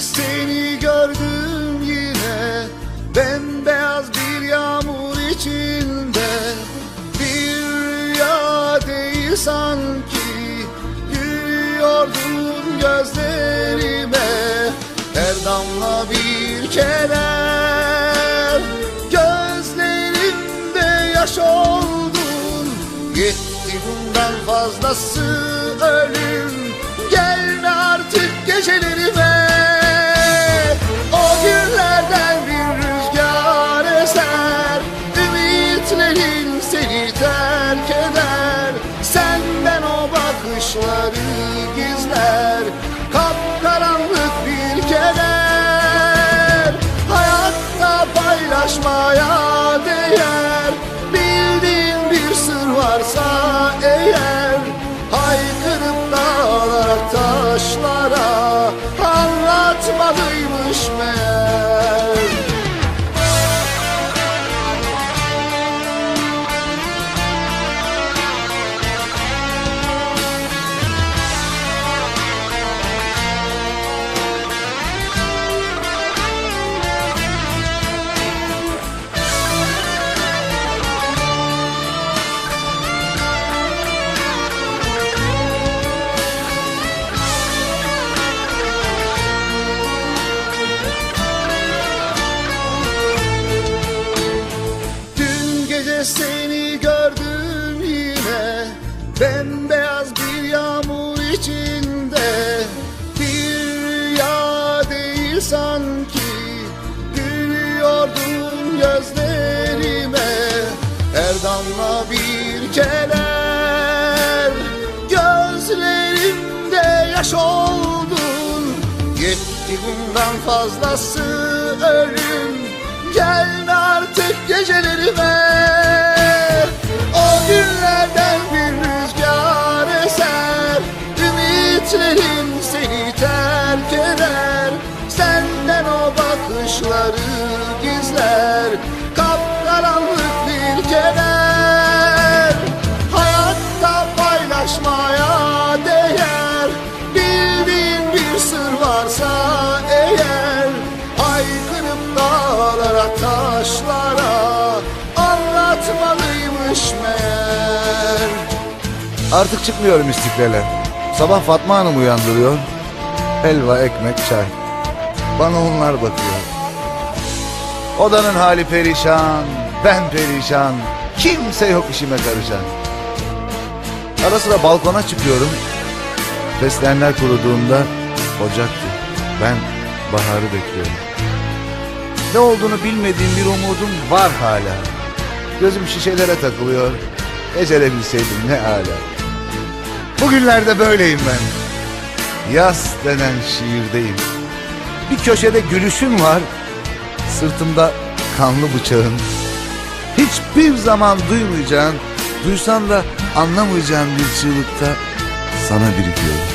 seni gördüm yine. Bembeyaz bir yağmur içinde. Bir rüya değil sanki. Yürüyordun gözlerime. Her damla bir keder Gözlerimde yaş oldun. Yetti bundan fazlası ölüm. Gelme artık gecelerime. Varsa Seni gördüm yine. Bembeyaz bir yağmur içinde. Bir rüya değil sanki. Gülüyordun gözlerime. Her damla bir keder Gözlerimde yaş oldun. Yetti bundan fazlası ölüm. Gelme artık gecelerime Ümitlerin seni terk eder. Senden o bakışları gizler. Kapkaranlık bir keder. Hayatta paylaşmaya değer. Bildiğin bir sır varsa eğer Haykırıp dağlara taşlara Anlatmalıymış meğer. Artık çıkmıyorum istiklale. Sabah Fatma Hanım uyandırıyor. Helva, ekmek, çay. Bana onlar bakıyor. Odanın hali perişan, ben perişan. Kimse yok işime karışan. Ara sıra balkona çıkıyorum. Fesleğenler kuruduğunda ocaktı. Ben baharı bekliyorum. Ne olduğunu bilmediğim bir umudum var hala. Gözüm şişelere takılıyor. Becerebilseydim ne hala. Bugünlerde böyleyim ben. Yaz denen şiirdeyim. Bir köşede gülüşün var. Sırtımda kanlı bıçağın. Hiçbir zaman duymayacağın, duysan da anlamayacağın bir çığlıkta sana birikiyorum.